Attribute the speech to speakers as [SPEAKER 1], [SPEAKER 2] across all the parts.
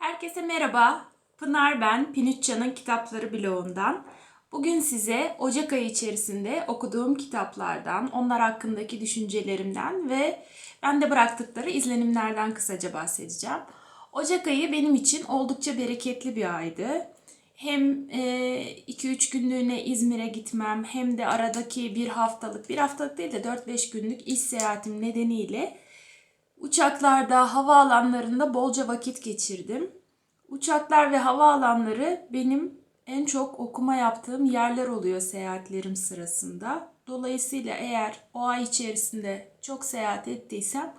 [SPEAKER 1] Herkese merhaba. Pınar ben, Pinütça'nın Kitapları bloğundan. Bugün size Ocak ayı içerisinde okuduğum kitaplardan, onlar hakkındaki düşüncelerimden ve bende bıraktıkları izlenimlerden kısaca bahsedeceğim. Ocak ayı benim için oldukça bereketli bir aydı. Hem 2-3 günlüğüne İzmir'e gitmem hem de aradaki bir haftalık, bir haftalık değil de 4-5 günlük iş seyahatim nedeniyle Uçaklarda, havaalanlarında bolca vakit geçirdim. Uçaklar ve havaalanları benim en çok okuma yaptığım yerler oluyor seyahatlerim sırasında. Dolayısıyla eğer o ay içerisinde çok seyahat ettiysem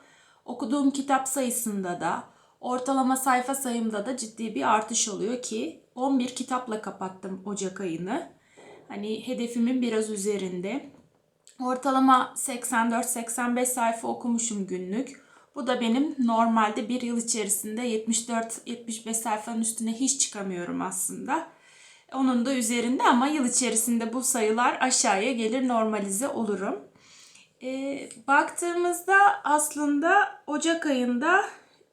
[SPEAKER 1] okuduğum kitap sayısında da ortalama sayfa sayımda da ciddi bir artış oluyor ki 11 kitapla kapattım Ocak ayını. Hani hedefimin biraz üzerinde. Ortalama 84-85 sayfa okumuşum günlük. Bu da benim normalde bir yıl içerisinde 74-75 sayfanın üstüne hiç çıkamıyorum aslında. Onun da üzerinde ama yıl içerisinde bu sayılar aşağıya gelir normalize olurum. E, baktığımızda aslında Ocak ayında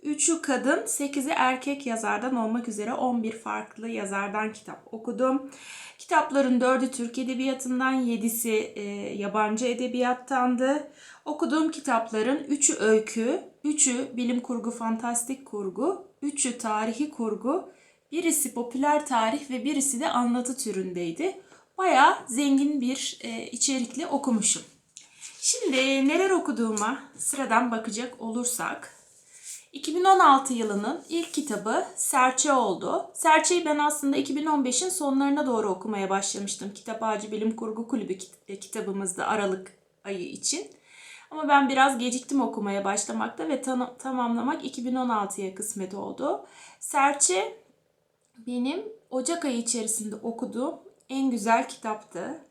[SPEAKER 1] 3'ü kadın, 8'i erkek yazardan olmak üzere 11 farklı yazardan kitap okudum. Kitapların 4'ü Türk Edebiyatı'ndan, 7'si e, yabancı edebiyattandı. Okuduğum kitapların 3'ü öykü, 3'ü bilim kurgu, fantastik kurgu, 3'ü tarihi kurgu, birisi popüler tarih ve birisi de anlatı türündeydi. Bayağı zengin bir e, içerikli okumuşum. Şimdi neler okuduğuma sıradan bakacak olursak 2016 yılının ilk kitabı Serçe oldu. Serçe'yi ben aslında 2015'in sonlarına doğru okumaya başlamıştım. Kitap Ağacı Bilim Kurgu Kulübü kit- kitabımızda Aralık ayı için. Ama ben biraz geciktim okumaya başlamakta ve tamamlamak 2016'ya kısmet oldu. Serçe benim Ocak ayı içerisinde okuduğum en güzel kitaptı.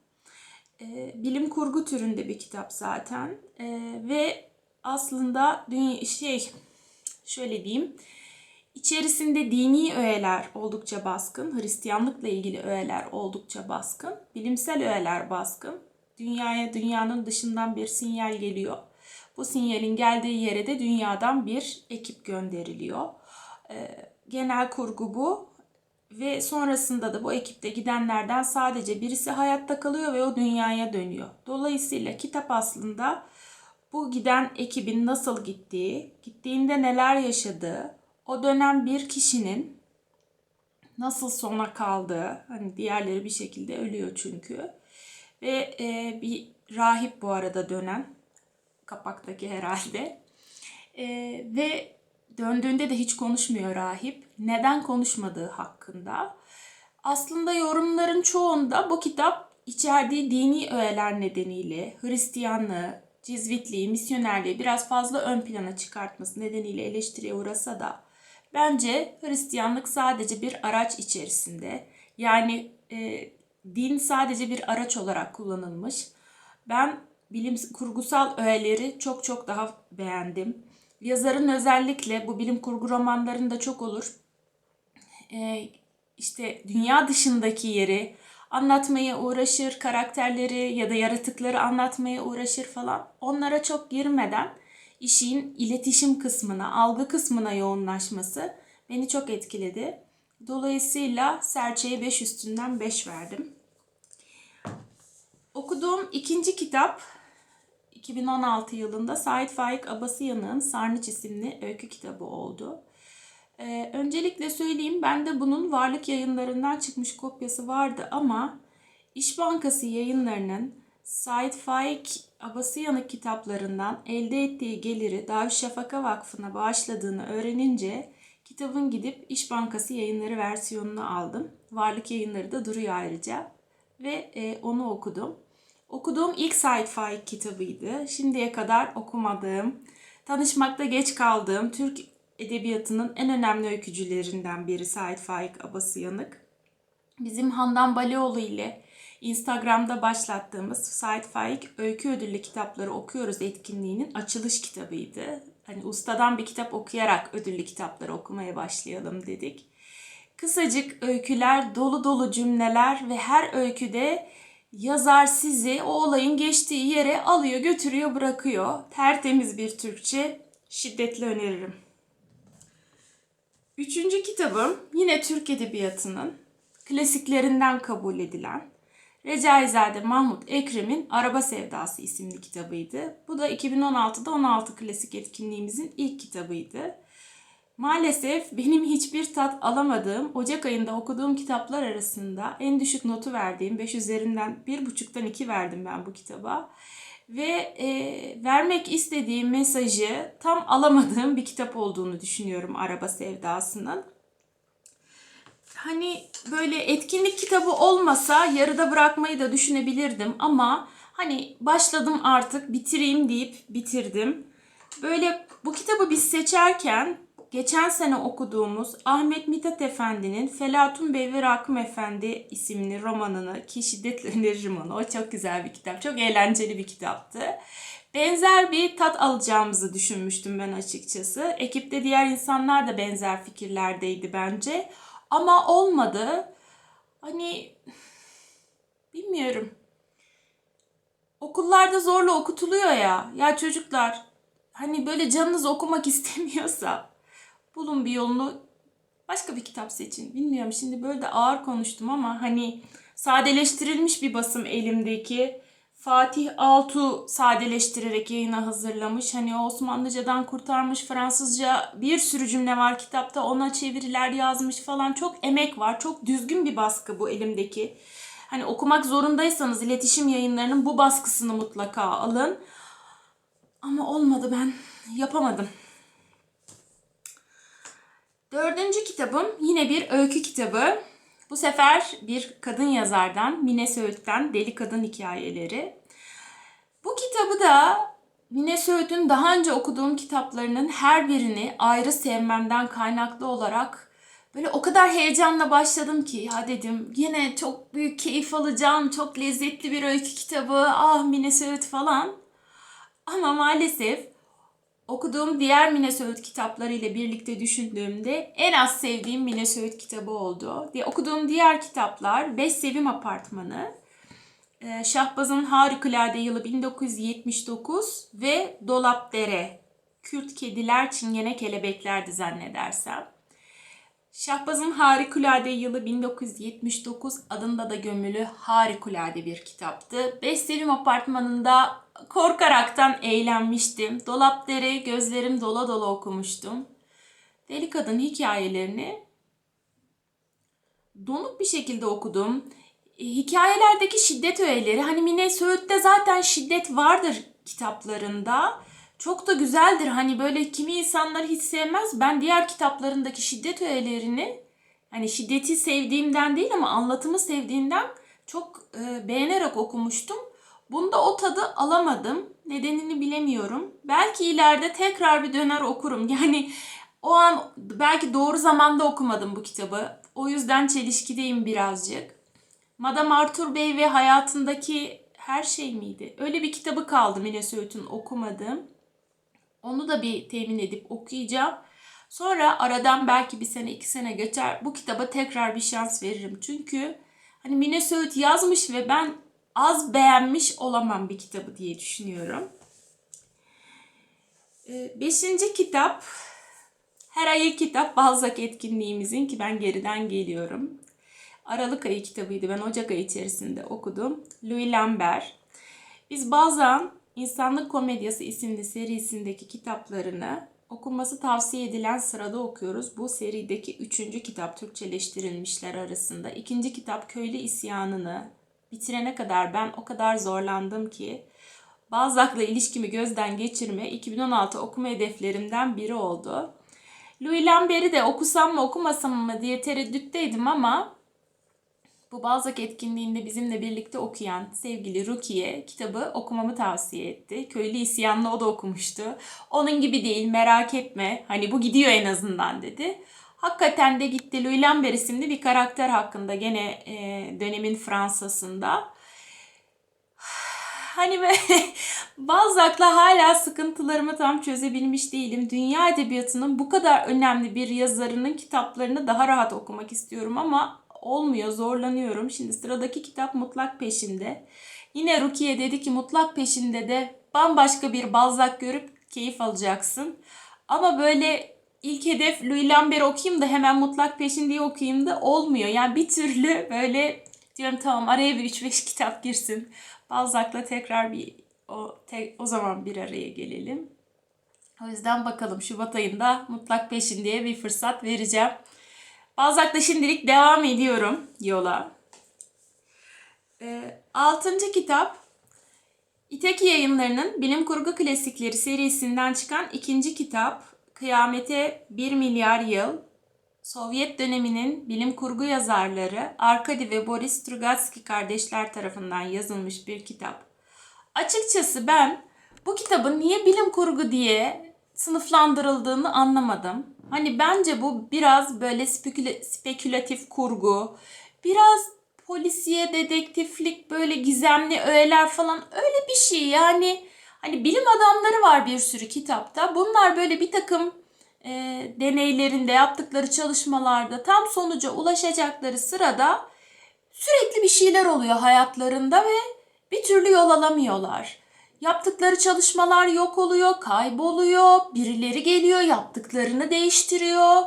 [SPEAKER 1] Ee, bilim kurgu türünde bir kitap zaten Ee, ve aslında dünya şey şöyle diyeyim içerisinde dini öğeler oldukça baskın, Hristiyanlıkla ilgili öğeler oldukça baskın, bilimsel öğeler baskın. Dünyaya dünyanın dışından bir sinyal geliyor. Bu sinyalin geldiği yere de dünyadan bir ekip gönderiliyor. Ee, genel kurgu bu ve sonrasında da bu ekipte gidenlerden sadece birisi hayatta kalıyor ve o dünyaya dönüyor. Dolayısıyla kitap aslında bu giden ekibin nasıl gittiği, gittiğinde neler yaşadığı, o dönem bir kişinin nasıl sona kaldığı, hani diğerleri bir şekilde ölüyor çünkü. Ve e, bir rahip bu arada dönen, kapaktaki herhalde. E, ve döndüğünde de hiç konuşmuyor rahip. Neden konuşmadığı hakkında. Aslında yorumların çoğunda bu kitap içerdiği dini öğeler nedeniyle Hristiyanlığı, cizvitliği, misyonerliği biraz fazla ön plana çıkartması nedeniyle eleştiriye uğrasa da bence Hristiyanlık sadece bir araç içerisinde. Yani e, din sadece bir araç olarak kullanılmış. Ben bilim kurgusal öğeleri çok çok daha beğendim. Yazarın özellikle bu bilim kurgu romanlarında çok olur. E, işte dünya dışındaki yeri anlatmaya uğraşır, karakterleri ya da yaratıkları anlatmaya uğraşır falan. Onlara çok girmeden işin iletişim kısmına, algı kısmına yoğunlaşması beni çok etkiledi. Dolayısıyla Serçe'ye 5 üstünden 5 verdim. Okuduğum ikinci kitap 2016 yılında Said Faik Abasıyanık'ın Sarnıç isimli öykü kitabı oldu. Ee, öncelikle söyleyeyim bende bunun varlık yayınlarından çıkmış kopyası vardı ama İş Bankası yayınlarının Said Faik Abasıyanık kitaplarından elde ettiği geliri Darüşşafaka Vakfı'na bağışladığını öğrenince kitabın gidip İş Bankası yayınları versiyonunu aldım. Varlık yayınları da duruyor ayrıca ve e, onu okudum. Okuduğum ilk Said Faik kitabıydı. Şimdiye kadar okumadığım, tanışmakta geç kaldığım Türk edebiyatının en önemli öykücülerinden biri Said Faik Abasıyanık. Bizim Handan Baleoğlu ile Instagram'da başlattığımız Said Faik Öykü Ödüllü Kitapları Okuyoruz etkinliğinin açılış kitabıydı. Hani ustadan bir kitap okuyarak ödüllü kitapları okumaya başlayalım dedik. Kısacık öyküler, dolu dolu cümleler ve her öyküde yazar sizi o olayın geçtiği yere alıyor, götürüyor, bırakıyor. Tertemiz bir Türkçe, şiddetle öneririm. Üçüncü kitabım yine Türk Edebiyatı'nın klasiklerinden kabul edilen Recaizade Mahmut Ekrem'in Araba Sevdası isimli kitabıydı. Bu da 2016'da 16 klasik etkinliğimizin ilk kitabıydı. Maalesef benim hiçbir tat alamadığım, Ocak ayında okuduğum kitaplar arasında en düşük notu verdiğim, 5 üzerinden 1,5'tan 2 verdim ben bu kitaba. Ve e, vermek istediğim mesajı tam alamadığım bir kitap olduğunu düşünüyorum Araba Sevdası'nın. Hani böyle etkinlik kitabı olmasa yarıda bırakmayı da düşünebilirdim ama hani başladım artık bitireyim deyip bitirdim. Böyle bu kitabı biz seçerken geçen sene okuduğumuz Ahmet Mithat Efendi'nin Felatun Bey ve Rakım Efendi isimli romanını ki şiddetle öneririm onu. O çok güzel bir kitap. Çok eğlenceli bir kitaptı. Benzer bir tat alacağımızı düşünmüştüm ben açıkçası. Ekipte diğer insanlar da benzer fikirlerdeydi bence. Ama olmadı. Hani bilmiyorum. Okullarda zorla okutuluyor ya. Ya çocuklar hani böyle canınız okumak istemiyorsa bulun bir yolunu başka bir kitap seçin. Bilmiyorum şimdi böyle de ağır konuştum ama hani sadeleştirilmiş bir basım elimdeki. Fatih Altu sadeleştirerek yayına hazırlamış. Hani Osmanlıcadan kurtarmış Fransızca bir sürü cümle var kitapta. Ona çeviriler yazmış falan. Çok emek var. Çok düzgün bir baskı bu elimdeki. Hani okumak zorundaysanız iletişim yayınlarının bu baskısını mutlaka alın. Ama olmadı ben yapamadım. Dördüncü kitabım yine bir öykü kitabı. Bu sefer bir kadın yazardan, Mine Söğüt'ten Deli Kadın Hikayeleri. Bu kitabı da Mine Söğüt'ün daha önce okuduğum kitaplarının her birini ayrı sevmemden kaynaklı olarak böyle o kadar heyecanla başladım ki ya dedim yine çok büyük keyif alacağım, çok lezzetli bir öykü kitabı, ah Mine Söğüt falan. Ama maalesef okuduğum diğer Söğüt kitapları ile birlikte düşündüğümde en az sevdiğim Söğüt kitabı oldu. Diye okuduğum diğer kitaplar Beş Sevim Apartmanı, e, Şahbaz'ın Harikulade Yılı 1979 ve Dolap Dere, Kürt Kediler Çingene Kelebeklerdi zannedersem. Şahbaz'ın Harikulade Yılı 1979 adında da gömülü harikulade bir kitaptı. Beş Sevim Apartmanı'nda korkaraktan eğlenmiştim. Dolapdere gözlerim dola dola okumuştum. Deli Kadın hikayelerini donuk bir şekilde okudum. Hikayelerdeki şiddet öğeleri hani Mine Söğüt'te zaten şiddet vardır kitaplarında. Çok da güzeldir. Hani böyle kimi insanlar hiç sevmez. Ben diğer kitaplarındaki şiddet öğelerini hani şiddeti sevdiğimden değil ama anlatımı sevdiğimden çok e, beğenerek okumuştum. Bunda o tadı alamadım. Nedenini bilemiyorum. Belki ileride tekrar bir döner okurum. Yani o an belki doğru zamanda okumadım bu kitabı. O yüzden çelişkideyim birazcık. Madame Arthur Bey ve hayatındaki her şey miydi? Öyle bir kitabı kaldı Mine Söğüt'ün okumadığım. Onu da bir temin edip okuyacağım. Sonra aradan belki bir sene iki sene geçer. Bu kitaba tekrar bir şans veririm. Çünkü hani Söğüt yazmış ve ben az beğenmiş olamam bir kitabı diye düşünüyorum. Ee, Beşinci kitap her ay kitap Balzac etkinliğimizin ki ben geriden geliyorum. Aralık ayı kitabıydı. Ben Ocak ayı içerisinde okudum. Louis Lambert. Biz bazen İnsanlık Komedyası isimli serisindeki kitaplarını okunması tavsiye edilen sırada okuyoruz. Bu serideki üçüncü kitap Türkçeleştirilmişler arasında. İkinci kitap Köylü İsyanı'nı bitirene kadar ben o kadar zorlandım ki Balzac'la ilişkimi gözden geçirme 2016 okuma hedeflerimden biri oldu. Louis Lambert'i de okusam mı okumasam mı diye tereddütteydim ama bu Balzac etkinliğinde bizimle birlikte okuyan sevgili Rukiye kitabı okumamı tavsiye etti. Köylü İsyanlı o da okumuştu. Onun gibi değil merak etme hani bu gidiyor en azından dedi. Hakikaten de gitti Louis isimli bir karakter hakkında gene e, dönemin Fransa'sında. Hani böyle Balzac'la hala sıkıntılarımı tam çözebilmiş değilim. Dünya edebiyatının bu kadar önemli bir yazarının kitaplarını daha rahat okumak istiyorum ama olmuyor, zorlanıyorum. Şimdi sıradaki kitap Mutlak Peşinde. Yine Rukiye dedi ki Mutlak Peşinde de bambaşka bir Balzac görüp keyif alacaksın. Ama böyle ilk hedef Louis Lambert okuyayım da hemen mutlak peşin diye okuyayım da olmuyor. Yani bir türlü böyle diyorum tamam araya bir 3-5 kitap girsin. Balzac'la tekrar bir o, te, o zaman bir araya gelelim. O yüzden bakalım Şubat ayında mutlak peşin diye bir fırsat vereceğim. Balzac'la şimdilik devam ediyorum yola. E, altıncı kitap İteki yayınlarının Bilim Kurgu Klasikleri serisinden çıkan ikinci kitap Kıyamete 1 milyar yıl Sovyet döneminin bilim kurgu yazarları Arkady ve Boris Strugatsky kardeşler tarafından yazılmış bir kitap. Açıkçası ben bu kitabın niye bilim kurgu diye sınıflandırıldığını anlamadım. Hani bence bu biraz böyle speküle, spekülatif kurgu, biraz polisiye, dedektiflik, böyle gizemli öğeler falan öyle bir şey. Yani hani bilim adamları var bir sürü kitapta. Bunlar böyle bir takım e, deneylerinde, yaptıkları çalışmalarda tam sonuca ulaşacakları sırada sürekli bir şeyler oluyor hayatlarında ve bir türlü yol alamıyorlar. Yaptıkları çalışmalar yok oluyor, kayboluyor, birileri geliyor, yaptıklarını değiştiriyor.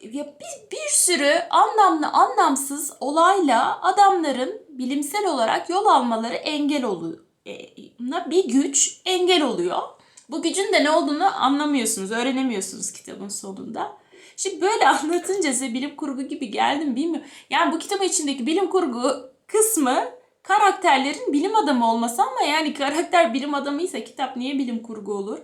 [SPEAKER 1] Ya bir, bir sürü anlamlı anlamsız olayla adamların bilimsel olarak yol almaları engel oluyor. E, bir güç engel oluyor. Bu gücün de ne olduğunu anlamıyorsunuz, öğrenemiyorsunuz kitabın sonunda. Şimdi böyle anlatınca size bilim kurgu gibi geldi mi bilmiyorum. Yani bu kitabın içindeki bilim kurgu kısmı karakterlerin bilim adamı olması ama yani karakter bilim adamıysa kitap niye bilim kurgu olur?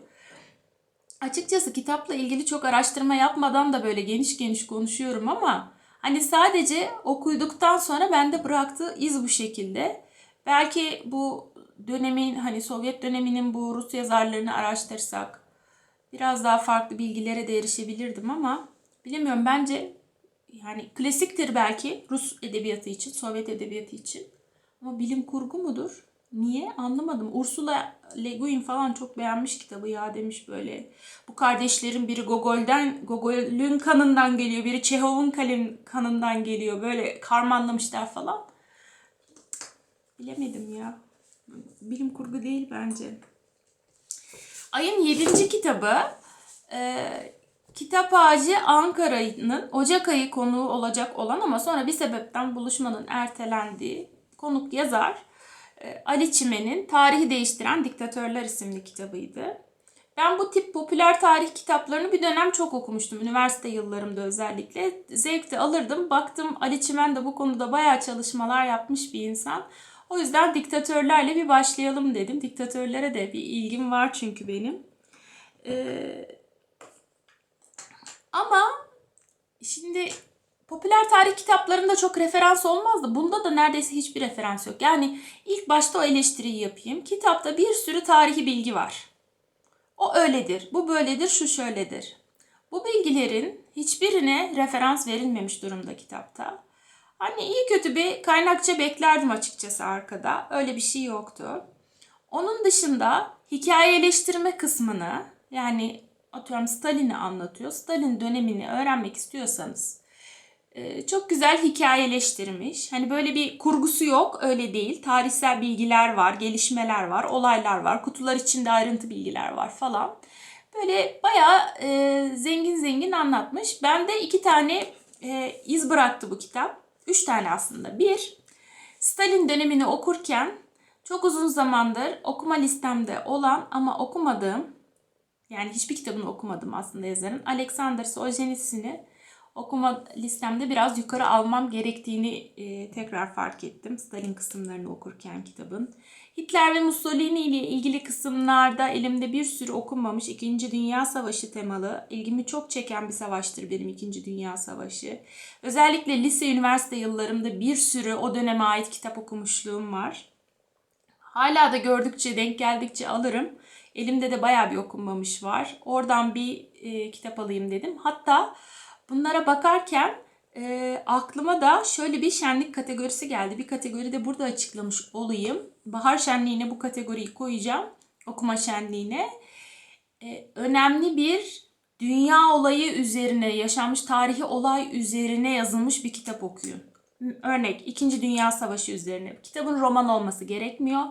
[SPEAKER 1] Açıkçası kitapla ilgili çok araştırma yapmadan da böyle geniş geniş konuşuyorum ama hani sadece okuduktan sonra bende bıraktığı iz bu şekilde. Belki bu dönemin hani Sovyet döneminin bu Rus yazarlarını araştırsak biraz daha farklı bilgilere de erişebilirdim ama bilemiyorum bence yani klasiktir belki Rus edebiyatı için, Sovyet edebiyatı için. Ama bilim kurgu mudur? Niye? Anlamadım. Ursula Le Guin falan çok beğenmiş kitabı ya demiş böyle. Bu kardeşlerin biri Gogol'den, Gogol'ün kanından geliyor. Biri Çehov'un kanından geliyor. Böyle karmanlamışlar falan. Bilemedim ya. Bilim kurgu değil bence. Ayın 7. kitabı e, Kitap Ağacı Ankara'nın Ocak ayı konuğu olacak olan ama sonra bir sebepten buluşmanın ertelendiği konuk yazar e, Ali Çimen'in Tarihi Değiştiren Diktatörler isimli kitabıydı. Ben bu tip popüler tarih kitaplarını bir dönem çok okumuştum. Üniversite yıllarımda özellikle. Zevkle alırdım. Baktım Ali Çimen de bu konuda bayağı çalışmalar yapmış bir insan. O yüzden diktatörlerle bir başlayalım dedim. Diktatörlere de bir ilgim var çünkü benim. Ee, ama şimdi popüler tarih kitaplarında çok referans olmazdı. Bunda da neredeyse hiçbir referans yok. Yani ilk başta o eleştiriyi yapayım. Kitapta bir sürü tarihi bilgi var. O öyledir, bu böyledir, şu şöyledir. Bu bilgilerin hiçbirine referans verilmemiş durumda kitapta. Hani iyi kötü bir kaynakça beklerdim açıkçası arkada. Öyle bir şey yoktu. Onun dışında hikayeleştirme kısmını yani atıyorum Stalin'i anlatıyor. Stalin dönemini öğrenmek istiyorsanız e, çok güzel hikayeleştirmiş. Hani böyle bir kurgusu yok öyle değil. Tarihsel bilgiler var, gelişmeler var, olaylar var. Kutular içinde ayrıntı bilgiler var falan. Böyle bayağı e, zengin zengin anlatmış. Ben de iki tane e, iz bıraktı bu kitap. Üç tane aslında. Bir, Stalin dönemini okurken çok uzun zamandır okuma listemde olan ama okumadığım yani hiçbir kitabını okumadım aslında yazarın. Alexander Solzhenitsyn'i okuma listemde biraz yukarı almam gerektiğini e, tekrar fark ettim. Stalin kısımlarını okurken kitabın. Hitler ve Mussolini ile ilgili kısımlarda elimde bir sürü okunmamış 2. Dünya Savaşı temalı, ilgimi çok çeken bir savaştır benim 2. Dünya Savaşı. Özellikle lise, üniversite yıllarımda bir sürü o döneme ait kitap okumuşluğum var. Hala da gördükçe, denk geldikçe alırım. Elimde de bayağı bir okunmamış var. Oradan bir e, kitap alayım dedim. Hatta bunlara bakarken e, aklıma da şöyle bir şenlik kategorisi geldi. Bir kategori de burada açıklamış olayım. Bahar şenliğine bu kategoriyi koyacağım. Okuma şenliğine. E, önemli bir dünya olayı üzerine, yaşanmış tarihi olay üzerine yazılmış bir kitap okuyun. Örnek 2. Dünya Savaşı üzerine. Kitabın roman olması gerekmiyor.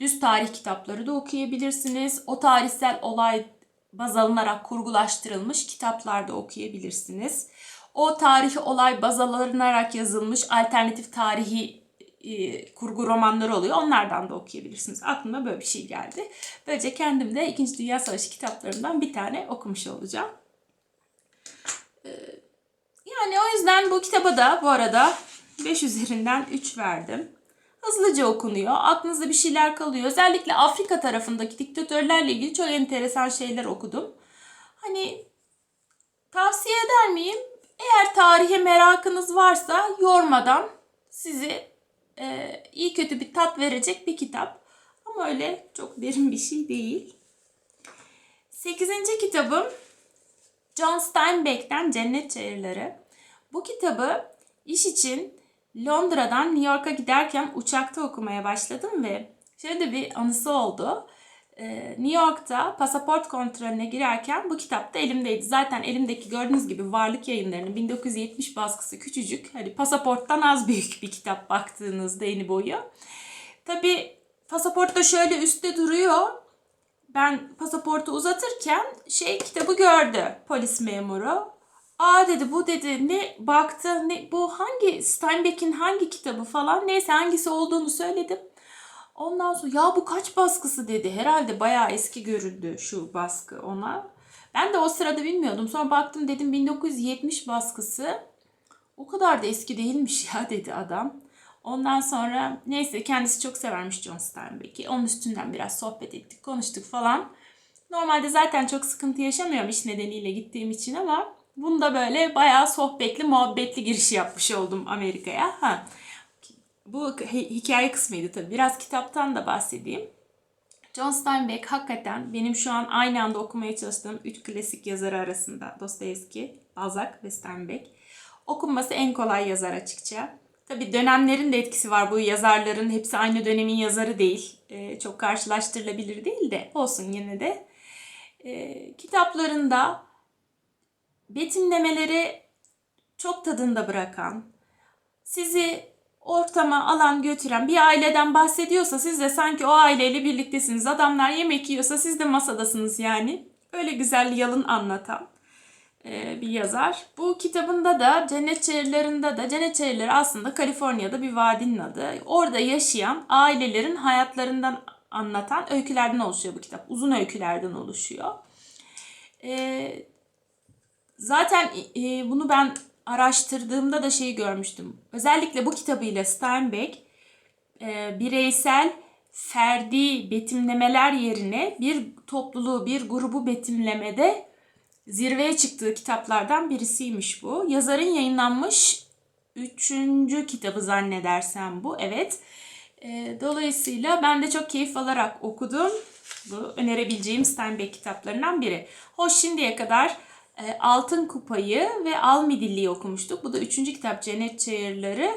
[SPEAKER 1] Düz tarih kitapları da okuyabilirsiniz. O tarihsel olay baz alınarak kurgulaştırılmış kitaplar da okuyabilirsiniz. O tarihi olay baz alınarak yazılmış alternatif tarihi e, kurgu romanları oluyor. Onlardan da okuyabilirsiniz. Aklıma böyle bir şey geldi. Böylece kendim de İkinci Dünya Savaşı kitaplarından bir tane okumuş olacağım. Ee, yani o yüzden bu kitaba da bu arada 5 üzerinden 3 verdim. Hızlıca okunuyor. Aklınızda bir şeyler kalıyor. Özellikle Afrika tarafındaki diktatörlerle ilgili çok enteresan şeyler okudum. Hani tavsiye eder miyim? Eğer tarihe merakınız varsa yormadan sizi e, iyi kötü bir tat verecek bir kitap. Ama öyle çok derin bir şey değil. Sekizinci kitabım John Steinbeck'ten Cennet Çayırları. Bu kitabı iş için Londra'dan New York'a giderken uçakta okumaya başladım ve şöyle bir anısı oldu. Ee, New York'ta pasaport kontrolüne girerken bu kitap da elimdeydi. Zaten elimdeki gördüğünüz gibi Varlık Yayınları'nın 1970 baskısı küçücük. Hani pasaporttan az büyük bir kitap baktığınızda eni boyu. Tabi pasaport da şöyle üstte duruyor. Ben pasaportu uzatırken şey kitabı gördü polis memuru. Aa dedi bu dedi ne baktı ne bu hangi Steinbeck'in hangi kitabı falan neyse hangisi olduğunu söyledim. Ondan sonra ya bu kaç baskısı dedi. Herhalde bayağı eski görüldü şu baskı ona. Ben de o sırada bilmiyordum. Sonra baktım dedim 1970 baskısı. O kadar da eski değilmiş ya dedi adam. Ondan sonra neyse kendisi çok severmiş John Steinbeck'i. Onun üstünden biraz sohbet ettik, konuştuk falan. Normalde zaten çok sıkıntı yaşamıyorum iş nedeniyle gittiğim için ama bunda böyle bayağı sohbetli, muhabbetli giriş yapmış oldum Amerika'ya. Ha. Bu hikaye kısmıydı tabii. Biraz kitaptan da bahsedeyim. John Steinbeck hakikaten benim şu an aynı anda okumaya çalıştığım üç klasik yazarı arasında. Dostoyevski, Balzac ve Steinbeck. Okunması en kolay yazar açıkça. Tabii dönemlerin de etkisi var bu yazarların. Hepsi aynı dönemin yazarı değil. Ee, çok karşılaştırılabilir değil de olsun yine de. Ee, kitaplarında betimlemeleri çok tadında bırakan, sizi ortama alan götüren bir aileden bahsediyorsa siz de sanki o aileyle birliktesiniz. Adamlar yemek yiyorsa siz de masadasınız yani. Öyle güzel yalın anlatan e, bir yazar. Bu kitabında da Cennet Çayırları'nda da Cennet Çayırları aslında Kaliforniya'da bir vadinin adı. Orada yaşayan ailelerin hayatlarından anlatan öykülerden oluşuyor bu kitap. Uzun öykülerden oluşuyor. E, zaten e, bunu ben araştırdığımda da şeyi görmüştüm. Özellikle bu kitabıyla Steinbeck bireysel ferdi betimlemeler yerine bir topluluğu, bir grubu betimlemede zirveye çıktığı kitaplardan birisiymiş bu. Yazarın yayınlanmış üçüncü kitabı zannedersem bu. Evet. E, dolayısıyla ben de çok keyif alarak okudum. Bu önerebileceğim Steinbeck kitaplarından biri. Hoş şimdiye kadar e, Altın Kupayı ve Al Midilli'yi okumuştuk. Bu da üçüncü kitap Cennet Çayırları.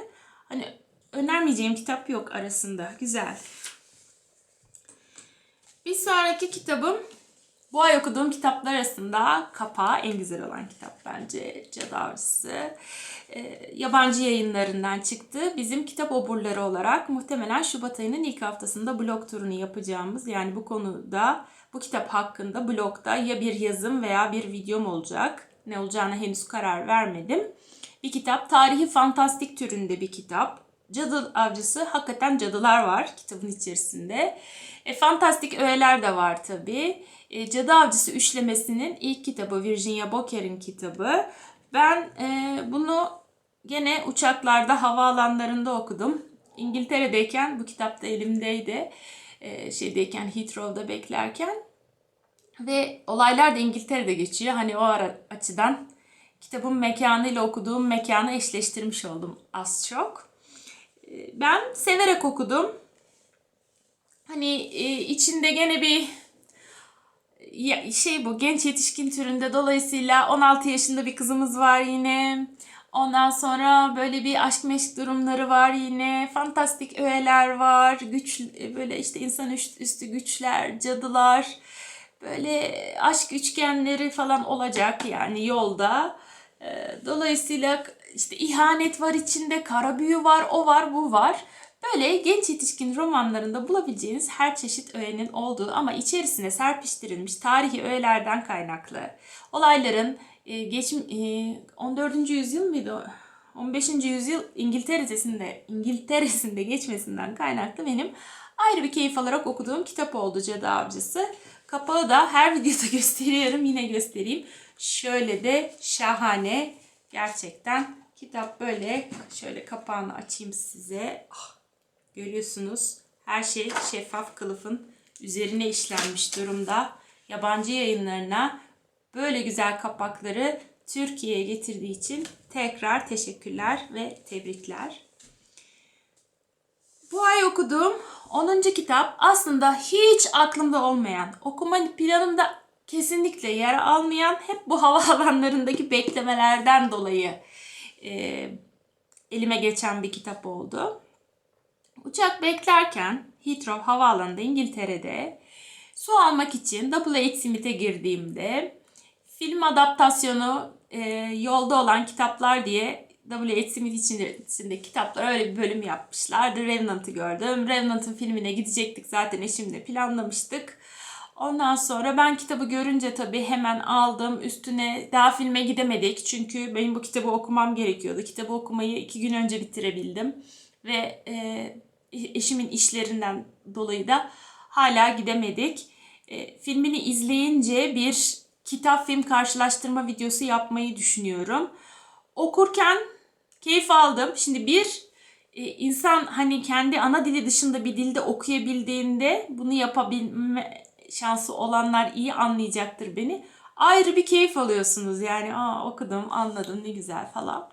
[SPEAKER 1] Hani önermeyeceğim kitap yok arasında. Güzel. Bir sonraki kitabım bu ay okuduğum kitaplar arasında kapağı en güzel olan kitap bence Cadı Avcısı. E, yabancı yayınlarından çıktı. Bizim kitap oburları olarak muhtemelen Şubat ayının ilk haftasında blog turunu yapacağımız yani bu konuda bu kitap hakkında blogda ya bir yazım veya bir videom olacak. Ne olacağına henüz karar vermedim. Bir kitap tarihi fantastik türünde bir kitap. Cadı avcısı hakikaten cadılar var kitabın içerisinde. E, fantastik öğeler de var tabii. E, Cadı Avcısı üçlemesinin ilk kitabı Virginia Bocker'in kitabı. Ben e, bunu gene uçaklarda havaalanlarında okudum. İngiltere'deyken bu kitap da elimdeydi. E, şeydeyken Heathrow'da beklerken. Ve olaylar da İngiltere'de geçiyor. Hani o ara açıdan kitabın mekanıyla okuduğum mekanı eşleştirmiş oldum az çok. E, ben severek okudum. Hani e, içinde gene bir şey bu genç yetişkin türünde dolayısıyla 16 yaşında bir kızımız var yine. Ondan sonra böyle bir aşk meşk durumları var yine. Fantastik öğeler var. Güç böyle işte insan üstü güçler, cadılar. Böyle aşk üçgenleri falan olacak yani yolda. Dolayısıyla işte ihanet var içinde, kara büyü var, o var, bu var. Böyle genç yetişkin romanlarında bulabileceğiniz her çeşit öğenin olduğu ama içerisine serpiştirilmiş tarihi öğelerden kaynaklı olayların e, geçim e, 14. yüzyıl mıydı o? 15. yüzyıl İngiltere'sinde İngiltere'sinde geçmesinden kaynaklı benim ayrı bir keyif alarak okuduğum kitap oldu Cadı Avcısı. Kapağı da her videoda gösteriyorum. Yine göstereyim. Şöyle de şahane. Gerçekten kitap böyle. Şöyle kapağını açayım size. Ah, görüyorsunuz. Her şey şeffaf kılıfın üzerine işlenmiş durumda. Yabancı yayınlarına böyle güzel kapakları Türkiye'ye getirdiği için tekrar teşekkürler ve tebrikler. Bu ay okuduğum 10. kitap aslında hiç aklımda olmayan, okuma planımda kesinlikle yer almayan hep bu havaalanlarındaki beklemelerden dolayı e, elime geçen bir kitap oldu. Uçak beklerken Heathrow Havaalanı'nda İngiltere'de su almak için Double Smith'e girdiğimde film adaptasyonu e, yolda olan kitaplar diye W.H. Smith içinde kitaplar öyle bir bölüm yapmışlardı. Revenant'ı gördüm. Revenant'ın filmine gidecektik zaten eşimle planlamıştık. Ondan sonra ben kitabı görünce tabii hemen aldım. Üstüne daha filme gidemedik. Çünkü benim bu kitabı okumam gerekiyordu. Kitabı okumayı iki gün önce bitirebildim. Ve e, eşimin işlerinden dolayı da hala gidemedik. E, filmini izleyince bir kitap film karşılaştırma videosu yapmayı düşünüyorum. Okurken keyif aldım. Şimdi bir e, insan hani kendi ana dili dışında bir dilde okuyabildiğinde bunu yapabilme şansı olanlar iyi anlayacaktır beni. Ayrı bir keyif alıyorsunuz yani aa okudum anladım ne güzel falan.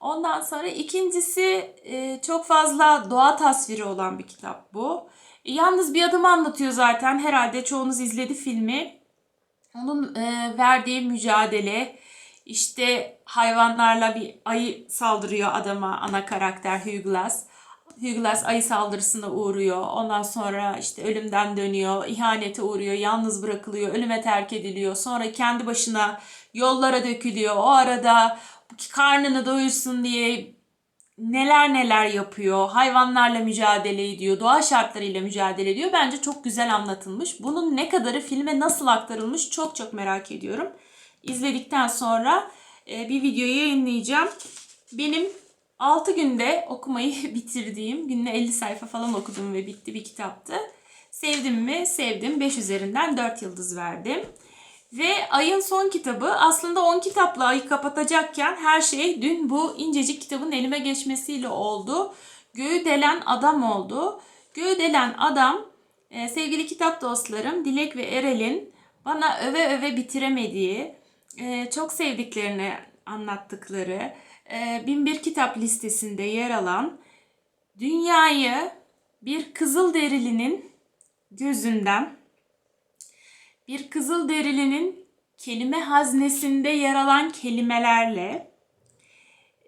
[SPEAKER 1] Ondan sonra ikincisi e, çok fazla doğa tasviri olan bir kitap bu. E, yalnız bir adamı anlatıyor zaten herhalde çoğunuz izledi filmi. Onun e, verdiği mücadele, işte hayvanlarla bir ayı saldırıyor adama ana karakter Hugh Glass. Hugh Glass ayı saldırısına uğruyor. Ondan sonra işte ölümden dönüyor, ihanete uğruyor, yalnız bırakılıyor, ölüme terk ediliyor. Sonra kendi başına yollara dökülüyor. O arada karnını doyursun diye neler neler yapıyor. Hayvanlarla mücadele ediyor. Doğa şartlarıyla mücadele ediyor. Bence çok güzel anlatılmış. Bunun ne kadarı filme nasıl aktarılmış çok çok merak ediyorum. İzledikten sonra e, bir video yayınlayacağım. Benim 6 günde okumayı bitirdiğim, günde 50 sayfa falan okudum ve bitti bir kitaptı. Sevdim mi? Sevdim. 5 üzerinden 4 yıldız verdim. Ve ayın son kitabı aslında 10 kitapla ayı kapatacakken her şey dün bu incecik kitabın elime geçmesiyle oldu. Göğü delen adam oldu. Göğü delen adam e, sevgili kitap dostlarım Dilek ve Erel'in bana öve öve bitiremediği, e, çok sevdiklerini anlattıkları, e, binbir kitap listesinde yer alan dünyayı bir kızıl derilinin gözünden bir kızıl derilinin kelime haznesinde yer alan kelimelerle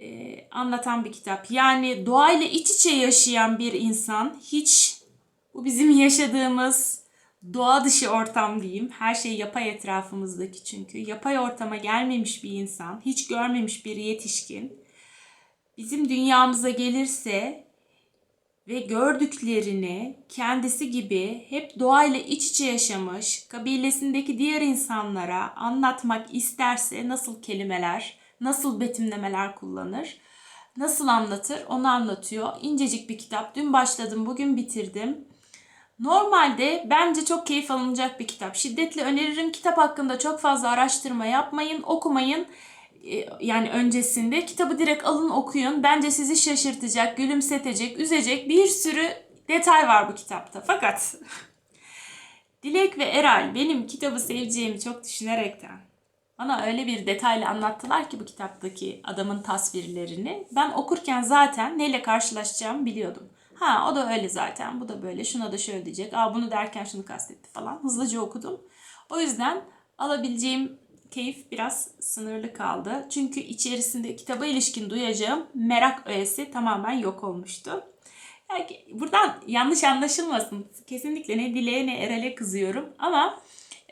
[SPEAKER 1] e, anlatan bir kitap. Yani doğayla iç içe yaşayan bir insan hiç bu bizim yaşadığımız doğa dışı ortam diyeyim. Her şey yapay etrafımızdaki çünkü. Yapay ortama gelmemiş bir insan, hiç görmemiş bir yetişkin bizim dünyamıza gelirse ve gördüklerini kendisi gibi hep doğayla iç içe yaşamış, kabilesindeki diğer insanlara anlatmak isterse nasıl kelimeler, nasıl betimlemeler kullanır, nasıl anlatır onu anlatıyor. İncecik bir kitap. Dün başladım, bugün bitirdim. Normalde bence çok keyif alınacak bir kitap. Şiddetle öneririm. Kitap hakkında çok fazla araştırma yapmayın, okumayın. E, yani öncesinde kitabı direkt alın okuyun. Bence sizi şaşırtacak, gülümsetecek, üzecek bir sürü detay var bu kitapta. Fakat Dilek ve Eral benim kitabı seveceğimi çok düşünerekten bana öyle bir detayla anlattılar ki bu kitaptaki adamın tasvirlerini. Ben okurken zaten neyle karşılaşacağımı biliyordum. Ha o da öyle zaten, bu da böyle, şuna da şöyle diyecek. Aa bunu derken şunu kastetti falan. Hızlıca okudum. O yüzden alabileceğim keyif biraz sınırlı kaldı. Çünkü içerisinde kitaba ilişkin duyacağım merak öğesi tamamen yok olmuştu. Yani buradan yanlış anlaşılmasın. Kesinlikle ne Dile'ye ne Erel'e kızıyorum. Ama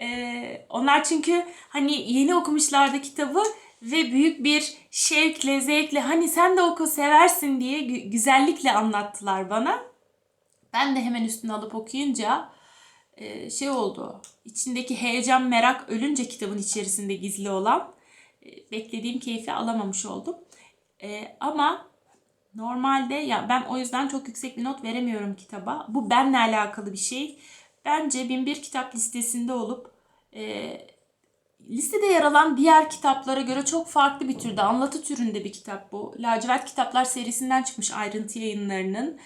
[SPEAKER 1] e, onlar çünkü hani yeni okumuşlardı kitabı ve büyük bir şevkle, zevkle hani sen de oku seversin diye gü- güzellikle anlattılar bana. Ben de hemen üstüne alıp okuyunca e, şey oldu. İçindeki heyecan, merak ölünce kitabın içerisinde gizli olan e, beklediğim keyfi alamamış oldum. E, ama normalde ya ben o yüzden çok yüksek bir not veremiyorum kitaba. Bu benle alakalı bir şey. Bence bin bir kitap listesinde olup e, listede yer alan diğer kitaplara göre çok farklı bir türde, anlatı türünde bir kitap bu. Lacivert Kitaplar serisinden çıkmış ayrıntı yayınlarının.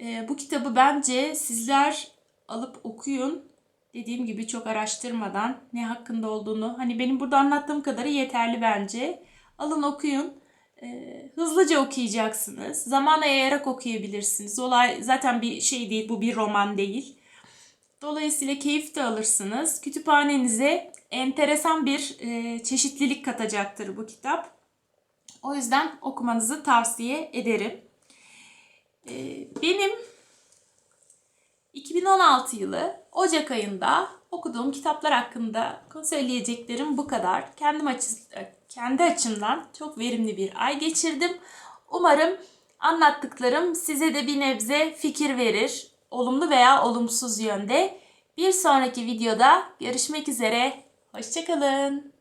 [SPEAKER 1] Ee, bu kitabı bence sizler alıp okuyun. Dediğim gibi çok araştırmadan ne hakkında olduğunu, hani benim burada anlattığım kadarı yeterli bence. Alın okuyun. Ee, hızlıca okuyacaksınız. Zamana yayarak okuyabilirsiniz. Olay zaten bir şey değil, bu bir roman değil. Dolayısıyla keyif de alırsınız. Kütüphanenize enteresan bir e, çeşitlilik katacaktır bu kitap. O yüzden okumanızı tavsiye ederim. E, benim 2016 yılı Ocak ayında okuduğum kitaplar hakkında söyleyeceklerim bu kadar. Kendim açı, kendi açımdan çok verimli bir ay geçirdim. Umarım anlattıklarım size de bir nebze fikir verir. Olumlu veya olumsuz yönde. Bir sonraki videoda görüşmek üzere. Hoşçakalın.